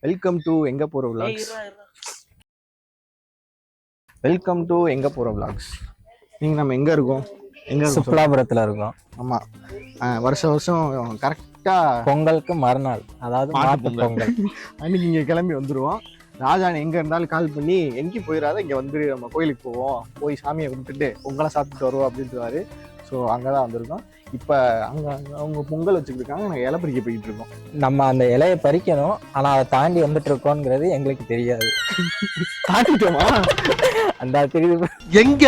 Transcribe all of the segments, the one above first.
Welcome to எங்க போற vlogs? Welcome to எங்க போற vlogs? நீங்க நம்ம எங்க இருக்கோம்? எங்க. சுற்றுலாபுரத்துல இருக்கோம். ஆமா. ஆஹ் வருஷம் வருஷம் கரெக்டா பொங்கலுக்கு மறுநாள். அதாவது மாட்டு பொங்கல். அன்னைக்கு இங்க கிளம்பி வந்துருவோம். ராஜான் எங்க இருந்தாலும் கால் பண்ணி எங்கேயும் போயிடாத இங்க வந்து நம்ம கோயிலுக்கு போவோம். போய் சாமியை கும்பிட்டுட்டு பொங்கலை சாப்பிட்டுட்டு வருவோம் அப்படின்ட்டுவாரு ஸோ அங்கதான் வந்திருக்கோம். இப்ப அங்க அவங்க பொங்கல் வச்சுக்கிட்டு இருக்காங்க நாங்க இலை பறிக்க போயிட்டு இருக்கோம். நம்ம அந்த இலையை பறிக்கணும் ஆனா அதை தாண்டி வந்துட்டு இருக்கோங்கிறது எங்களுக்கு தெரியாது. தாண்டிட்டோமா? அந்த தெரியுது. எங்க?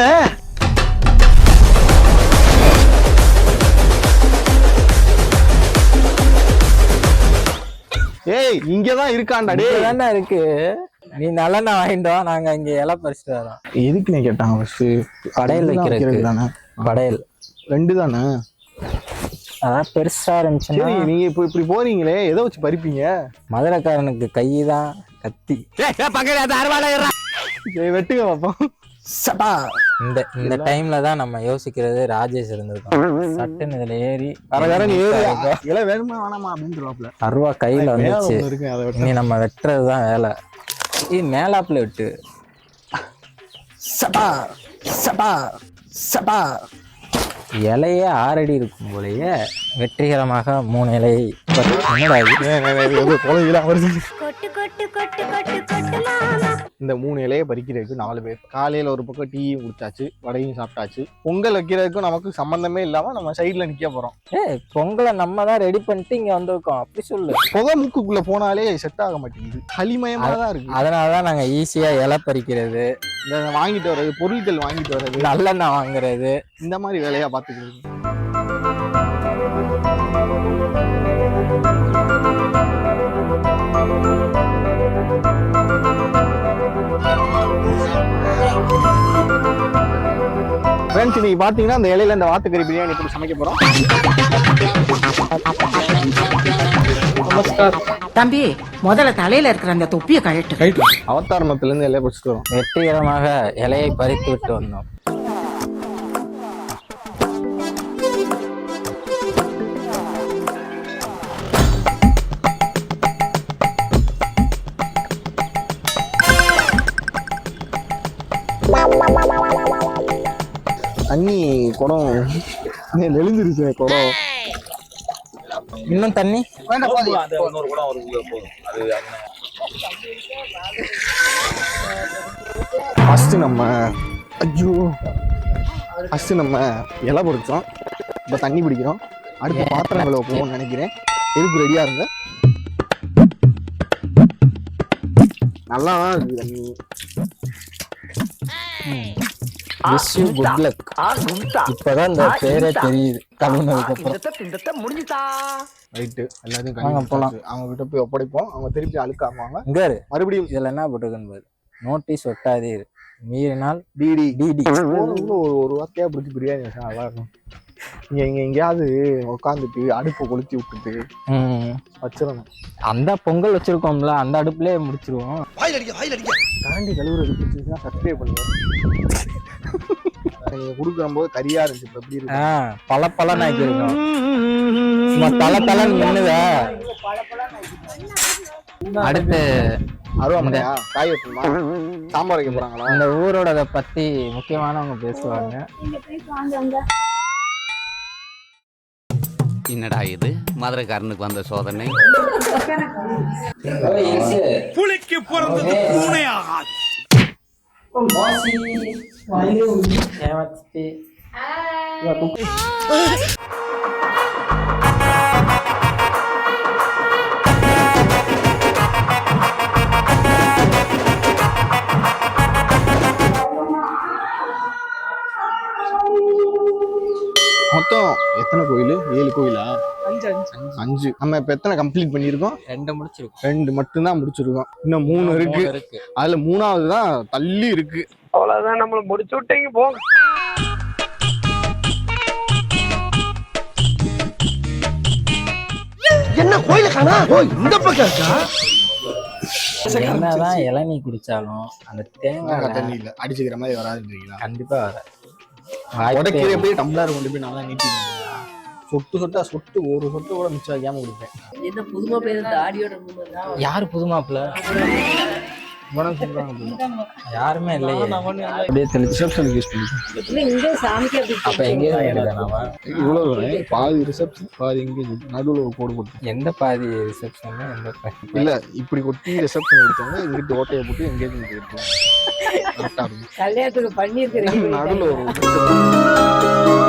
ஏய் இங்கதான் இருக்கான்டா டேய். தானே இருக்கு. நீ நல்லெண்ணா வாங்கிட்டு வா நாங்க இங்க இலை பறிச்சுட்டு வரோம். எதுக்கு நீ கேட்டாங்க ஃபர்ஸ்ட் படையல் வைக்கிறதுக்கு. தானே படையல் ரெண்டு தானே அதான் பெருசா இருந்துச்சுன்னா சரி நீங்க இப்போ இப்படி போறீங்களே எதை வச்சு பறிப்பீங்க? மதுரைக்காரனுக்கு கை தான் கத்தி. சரி வெட்டுங்க பார்ப்போம் சபா. இந்த இந்த டைம்ல தான் நம்ம யோசிக்கிறது ராஜேஷ் இருந்திருக்கோம். சட்டுன்னு இதுல ஏறி ஏறி இலை வேணுமா வேணாமா அப்படின்னு சொல்லுவாப்ல. அருவா கையில மேல வந்துச்சு. ஒண்ணு இருக்கு அதை வெட்ட இனி நம்ம வெட்டுறது தான் வேலை. இது மேலாப்புல விட்டு. சபா சபா சபா. இலையே ஆறடி இருக்கும் போலயே வெற்றிகரமாக மூணு இலையை என்னடா இது? கொலைகளாக வருது கொட்டு கொட்டு கொட்டு கொட்டு கொட்டு மாமா இந்த மூணு இலையை பறிக்கிறதுக்கு நாலு பேர். காலையில ஒரு பக்கம் டீயும் குடிச்சாச்சு வடையும் சாப்பிட்டாச்சு. பொங்கல் வைக்கிறதுக்கும் நமக்கு சம்பந்தமே இல்லாம நம்ம சைடுல நிக்க போறோம். ஏய் பொங்கலை நம்ம தான் ரெடி பண்ணிட்டு இங்க வந்திருக்கோம். அப்படி சொல்லு. புகை மூக்குக்குள்ள போனாலே செட் ஆக மாட்டேங்குது. களிமயமா தான் இருக்கு. அதனால தான் நாங்க ஈஸியா இலை பறிக்கிறது. இந்த வாங்கிட்டு வர்றது பொருட்கள் வாங்கிட்டு வர்றது நல்லெண்ணெய் வாங்குறது. இந்த மாதிரி வேலையா பாத்துக்கிறது ஃப்ரெண்ட்ஸ் இன்னைக்கு பாத்தீங்கன்னா அந்த இலையில இந்த வாத்துக்கறி பிரியாணி போட்டு சமைக்க போறோம். தம்பி முதல்ல தலையில இருக்கிற அந்த தொப்பியை கழட்டு. அவதார் மரத்துல இருந்து இலையை பிடிச்சிட்டு வரோம். வெற்றிகரமாக இலையை பறித்து விட்டு வந்தோம். தண்ணி குடம். நெளிஞ்சிருச்சு குடம். இன்னும் தண்ணி? ஃபர்ஸ்ட் நம்ம ஐயோ. ஃபர்ஸ்ட் நம்ம இலை பொறிச்சோம் இப்போ தண்ணி பிடிக்கிறோம் அடுத்து பாத்திரம் கழுவ போவோம்னு நினைக்கிறேன். எதுக்கு ரெடியா இருங்க நல்லா தான் இருக்கு தண்ணி. விஷ் யூ குட் லக் இப்பதான் இந்த பேரே தெரியுது. அப்புறம். முடிஞ்சுதா? ரைட்டு எல்லாத்தையும் வாங்க, போலாம். அவங்க கிட்ட போய் ஒப்படைப்போம். அவங்க திருப்பி அழுக்காக்குவாங்க இங்க. மறுபடியும் இதுல என்ன போட்டிருக்குன்னு பாரு. நோட்டீஸ் ஒட்டாதீர் மீறினால் டிடி டிடி ஒரு ஒரு வார்த்தையா பிடிச்சி பிரியாணி நல்லா இருக்கும். இங்க இங்க எங்கேயாவது உட்காந்துட்டு அடுப்பை கொளுத்தி விட்டுட்டு ம். வச்சிடணும். அந்த பொங்கல் வச்சிருக்கோம்ல அந்த அடுப்புலயே முடிச்சிருவோம். கரண்டி கழுவுறது பிடிச்சிருந்தா சப்ஸ்கிரைப் பண்ணுங்க. நீங்க கொடுக்குற போது கரியா இருந்துச்சு இப்ப எப்படி இருக்கு? பல பல நாக்கிருக்கோம் சும்மா தல தலன்னு மின்னுத அடுத்து அருவாமனையா? காய் வைக்கணுமா சாம்பார் வைக்க போறாங்களா? இந்த ஊரோட பத்தி முக்கியமானவங்க பேசுவாங்க. என்னடா இது? மதுரைக்காரனுக்கு வந்த சோதனை. புலிக்கு பிறந்தது பூனையா மொத்தம் எத்தனை கோயில் ஏழு கோயிலா அஞ்சு. நம்ம இப்ப எத்தனை கம்ப்ளீட் பண்ணியிருக்கோம்? ரெண்டு முடிச்சிருக்கோம். ரெண்டு மட்டும்தான் முடிச்சிருக்கோம். இன்னும் மூணு இருக்கு. அதுல மூணாவது தான் தள்ளி இருக்கு. அவ்வளவுதான் நம்மள முடிச்சு விட்டீங்க போங்க என்ன கோயில காணா? ஓ இந்த பக்கம் இருக்கா? என்னதான் இளநீ குடிச்சாலும் அந்த தேங்காய் தண்ணி இல்ல. அடிச்சுக்கிற மாதிரி வராதுன்றீங்களா? கண்டிப்பா வர உடைக்கிறப்பே டம்ளர் கொண்டு போய் நல்லா நீட்டிடுங்க சொட்டு சொட்டா சொட்டு ஒரு சொட்டு கூட மிச்சம் வைக்காம குடிப்பேன் புதுமா பேர் இந்த ஆடியோட யாரு புது மாப்பிள்ள இவனும் சொல்றாங்க யாருமே இல்லையே. அப்படியே ரிசப்ஷனுக்கு யூஸ் பண்ணிக்கலாம் இங்க சாமிக்கு அப்படி அப்ப எங்கேயும் பாதி ரிசப்ஷன் பாதி எங்கேஜ் நடுவில் கோடு போட்டு எந்த பாதி ரிசப்ஷன் எந்த இல்ல இப்படி கொட்டி ரிசப்ஷன் எடுத்தாங்க இங்கிட்டு ஓட்டையை போட்டு எங்கேஜ்மெண்ட் இருக்கும் கல்யாணத்துக்கு நடுவில் ஒரு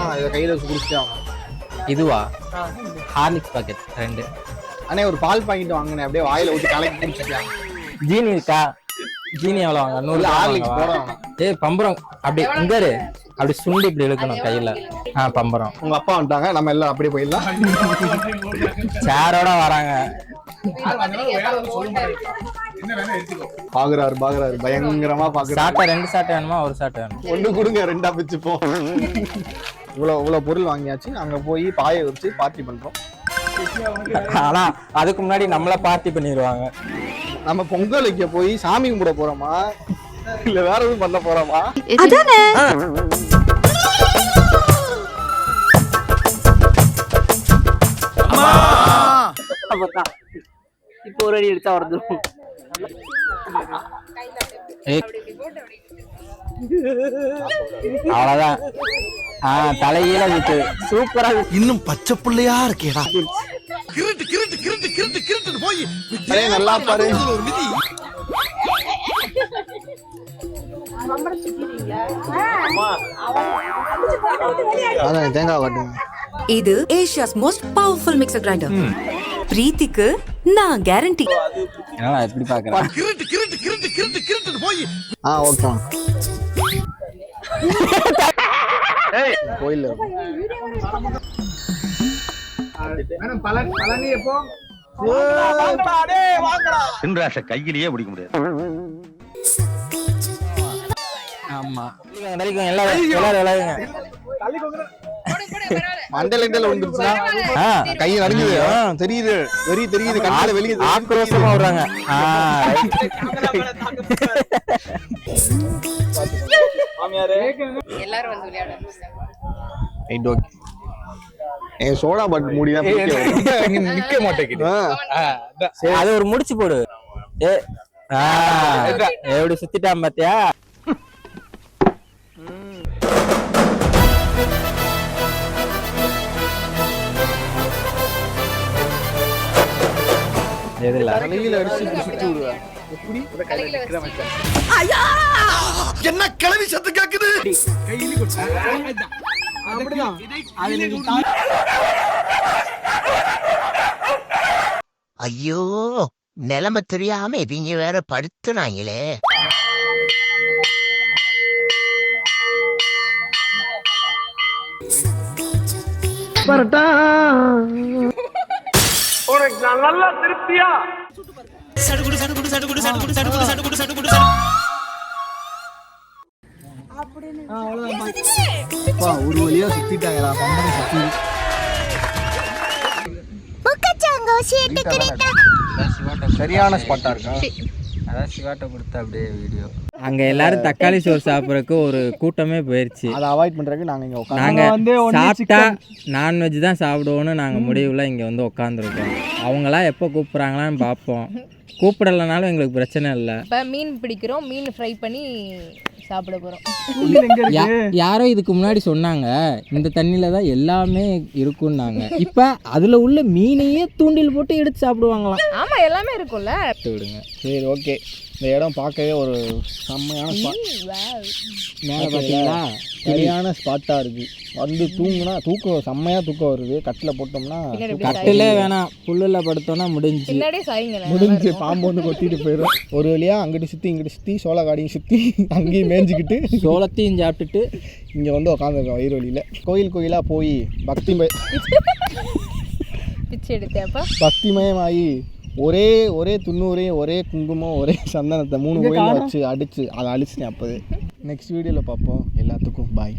ஆ இதை கையில் வச்சு குடிச்சிட்டே ஆகணும் இதுவா? ஹார்லிக்ஸ் பாக்கெட் ரெண்டு. அண்ணே ஒரு பால் பாக்கெட் வாங்கினேன். அப்படியே வாயில ஊற்றி கலக்கி குடிச்சிட்டேன் ஜீனி இருக்கா? ஜீனி எவ்வளோ வாங்க? நூறு ஹார்லிக்ஸ் ஹார்லிக்ஸ் வேணாம். ஏய் பம்பரம். அப்படி இங்க இரு. அப்படி சுண்டி இப்படி இழுக்கணும் கையில. ஆ பம்பரம். உங்க அப்பா வந்துட்டாங்க. நம்ம எல்லாம் அப்படியே போயிடலாம். சேரோட வராங்க. பாக்குறாரு பாக்குறாரு. பயங்கரமா பாக்குறாரு. சாட்டை ரெண்டு சாட்டை வேணுமா? ஒரு சாட்டை வேணுமா? ஒண்ணு கொடுங்க ரெண்டா பிச்சுப்போம் இவ்வளவு இவ்வளவு பொருள் வாங்கியாச்சு. அங்க போய் பாயை வச்சு பார்ட்டி பண்றோம். ஆனா அதுக்கு முன்னாடி நம்மள பார்ட்டி பண்ணிடுவாங்க நம்ம பொங்கல் வைக்க போய் சாமி கும்பிட போறோமா? இல்ல வேற எதுவும் பண்ண போறோமா? இப்போ ஒரு அடி எடுத்தா ஏய். அவ்வளவுதான். ஆ தலையில விட்டு. சூப்பரா. இன்னும் பச்சை பிள்ளையா இருக்கேடா. கிருட்டு கிருட்டு கிருட்டு கிருட்டு கிருட்டு போய் நல்லா பாரு. தேங்காய் இது Asia's most powerful mixer grinder பிரீத்திக்கு நான் கேரண்டி என்னடா எப்படி பாக்குறேன் கிருட்டு கிருட்டு கிருட்டு கிருட்டு கிருட்டு போய். ஆ ஓகே கோயில்ல. தின்றாச கையிலேயே பிடிக்க முடியாது. ஆமா. எல்லாரும் எல்லாரும் மண்டல கிண்டல வந்துருச்சுன்னா ஆ, கை நடுங்குது ஆ, தெரியுது. வெறி தெரியுது. கண்ணால வெளியே ஆக்ரோஷமா ரைட் ஓகே என் சோடா பாட்டில் மூடி தான் நிக்க மாட்டேங்குது. அது ஒரு முடிச்சு போடு. ஏ ஆ, எப்படி சுத்திட்டான் பாத்தியா? எதுல தலையில அடிச்சு இப்படி சுத்தி விடுவேன் என்ன கிளவி சத்து கேக்குது? ஐயோ நிலைமை தெரியாம இவங்க வேற படுத்துனாங்களே உனக்கு நான் நல்லா திருப்தியா? அப்பா ஒரு வழியா சுத்திட்டாங்களா பம்பரம் சுத்தி. சரியான ஸ்பாட்டா இருக்கா? அதான் சிவாட்ட கொடுத்த அப்படியே வீடியோ அங்க எல்லாரும் தக்காளி சோறு சாப்பிட்றதுக்கு ஒரு கூட்டமே போயிருச்சு. அதை அவாய்ட் பண்றதுக்கு நாங்க இங்க நாங்க சாப்பிட்டா நான்வெஜ் தான் சாப்பிடுவோன்னு நாங்க முடிவுல இங்க வந்து உட்காந்துருக்கோம் அவங்களாம் எப்போ கூப்பிடுறாங்களான்னு பார்ப்போம். கூப்பிடலைனாலும் எங்களுக்கு பிரச்சனை இல்லை. இப்போ மீன் பிடிக்கிறோம். மீன் ஃப்ரை பண்ணி சாப்பிட போகிறோம் யா- யாரோ இதுக்கு முன்னாடி சொன்னாங்க இந்த தண்ணியில தான் எல்லாமே இருக்குன்னாங்க. இப்ப அதுல உள்ள மீனையே தூண்டில் போட்டு எடுத்து சாப்பிடுவாங்களாம். ஆமாம் எல்லாமே இருக்கும்ல. எடுத்து விடுங்க. சரி ஓகே. இந்த இடம் பார்க்கவே ஒரு செம்மையான மேலே பார்த்தீங்களா சரியான ஸ்பாட்டா இருக்கு. வந்து தூங்குனா தூக்கம் செம்மையா தூக்கம் வருது. கட்டில போட்டோம்னா கட்டிலே வேணாம். புல்லுல படுத்தோம்னா முடிஞ்சு முடிஞ்சு பாம்பு வந்து கொத்திட்டு போயிடும் ஒரு வழியா அங்கிட்டு சுத்தி இங்கிட்டு சுத்தி சோளக்காடியும் சுத்தி அங்கேயும் மேய்ஞ்சிக்கிட்டு. சோளத்தையும் சாப்பிட்டுட்டு இங்க வந்து உட்காந்துருக்கோம் வயிறு வழியில கோயில் கோயிலா போய் எடுத்தேப்பா பக்திமயமாகி ஒரே ஒரே துண்ணூரையும் ஒரே குங்குமம் ஒரே சந்தனத்தை மூணு கோயிலில் வச்சு அடிச்சு அதை அழிச்சிட்டேன் அப்போது நெக்ஸ்ட் வீடியோவில் பார்ப்போம். எல்லாத்துக்கும் பாய்